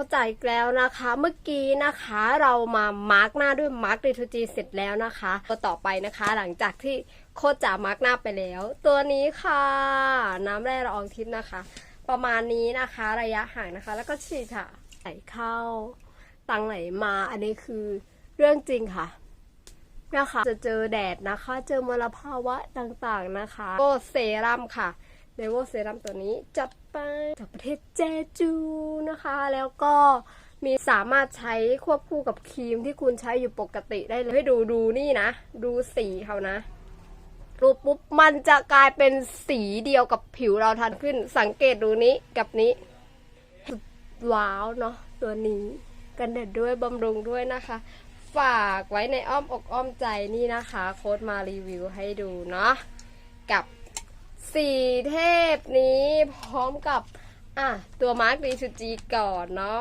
เข้าใจแล้วนะคะ เมื่อกี้นะคะเรามามาร์กหน้าด้วยมาร์กดีทูจีเสร็จแล้วนะคะตัวต่อไปนะคะ หลังจากที่โคตรจ๋ามาร์กหน้าไปแล้ว ตัวนี้ค่ะ น้ำแร่ละอองทิพย์นะคะ ประมาณนี้นะคะระยะห่างนะคะ แล้วก็ฉีดค่ะไหลเข้าตังไหลมาอันนี้คือเรื่องจริงค่ะนะคะจะเจอแดดนะคะ เจอมลภาวะต่างๆนะคะโกเซรั่มค่ะ เลเวลเซรั่มตัวนี้จัดไปจากประเทศเจจูนะคะ แล้วก็มีสามารถใช้ควบคู่กับครีมที่คุณใช้อยู่ปกติได้เลยให้ดูดูนี่นะ ดูสีเขานะรูปปุ๊บมันจะกลายเป็นสีเดียวกับผิวเราทันขึ้น สังเกตดูนี้กับนี้ว้าวเนาะตัวนี้กันแดดด้วยบำรุงด้วยนะคะ ฝากไว้ในอ้อมอกอ้อมใจนี่นะคะ โค้ดมารีวิวให้ดูเนาะกับ สี่เทพนี้พร้อมกับอะตัวมาร์กดีสุจีก่อนเนาะ